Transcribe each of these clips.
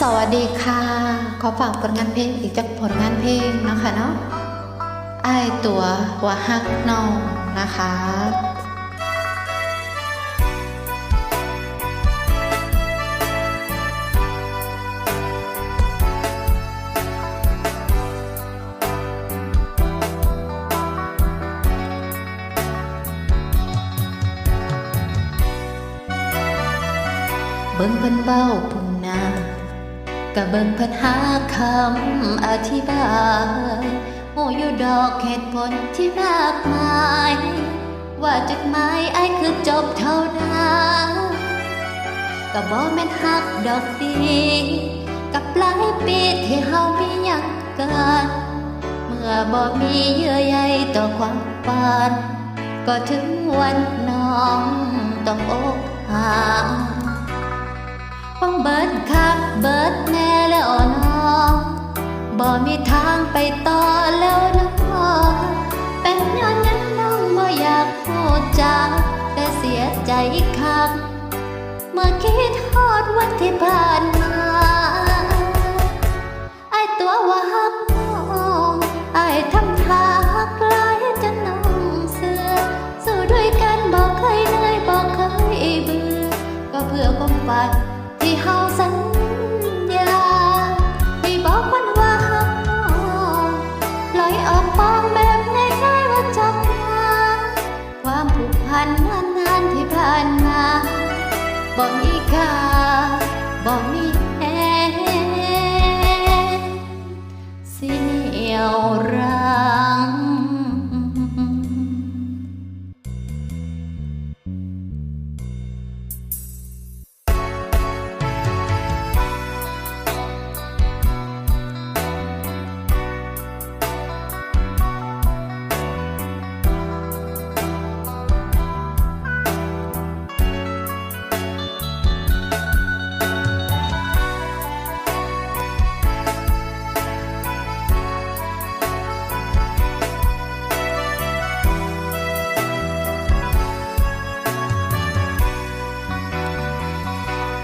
สวัสดีค่ะ ขอฝากผลงานเพลงอีกจากผลงานเพลงนะคะเนาะไอายตัวว่าฮักน้องนะคะเบิ่งเพิ่นเบ้าพุ่นนา ก็เบิ่งเพิ่นหาคำอธิบายโอ้อยู่ดอกเหตุผลที่มากมาย ว่าจุดหมายไอ้คือจบเท่านั้นก็บ่แม่นฮักดอกดีกับปลายปีที่เฮามีหยังกันเมื่อบ่มีเยื่อใยต่อความฝันก็ถึงวันน้องต้องอกหัก ฟังเบิดคักเบิดแน่แล้วน้องบ่มีทางไปต่อแล้วน้องเป็นย้อนนั้นน้องบ่อยากพูดจาแต่เสียใจคัก เมื่อคิดทอดวันที่ผ่านมาไอตัวว่าฮักน้องไอทำทาฮักลายจนน้องเสือสู้ด้วยกันบอกเคยเหนื่อยบอกเคยเบื่อก็เพื่อความฝัน ที่เฮ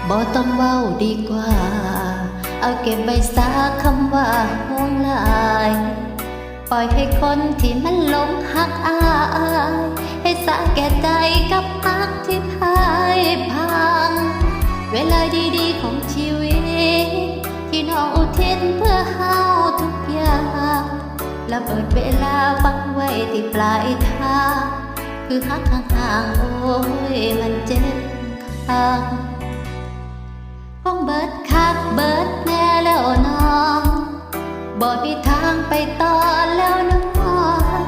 บ่ต้องเว้าดีกว่า เอาเก็บไว้ซาคำว่าห่วงลาย ปล่อยให้คนที่มันหลงหักอายให้สาแก่ใจกับฮักที่พายพัง เวลาดีๆของชีวิต ที่น้องอุทิศเพื่อเฮาทุกอย่างและเปิดเวลาฟังไว้ที่ปลายทางคือฮักห่างๆโอ้ยมันเจ็บข้าง คงเบิดคักเบิดแน่แล้วน้องบ่มีทางไปต่อแล้วน้อง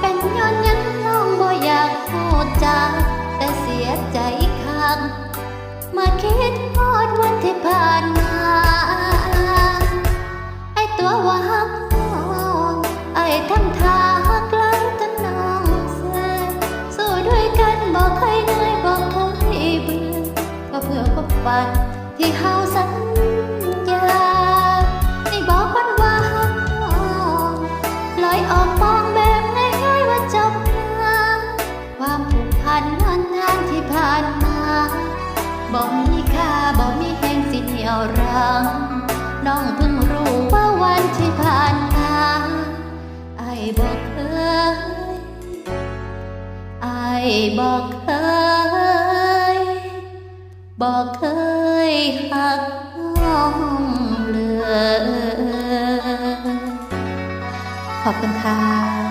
เป็นย้อนยังน้องบ่อยากพูดจาแต่เสียใจคักมื่อคิดฮอดวันที่ผ่านมาไอตัวว่าฮักน้องไอทำทาฮักลายจนน้องเสียสู้ด้วยกันบอกเคยเหนื่อยบอกเคยเบื่อก็เพื่อความฝัน ที่เฮาสัญญาให้บอกมันว่าฮักลอยออกปองแบบง่ายๆว่าจบมาความผูกพันนานนานที่ผ่านมาบอกมีค่าบอกมีแห่งสิเหนียวรังน้องเพิ่งรู้ว่าวันที่ผ่านมาไอ้บอกเคยไอ้บอกเคยบอกเคย หักน้องเลยขอบคุณค่ะ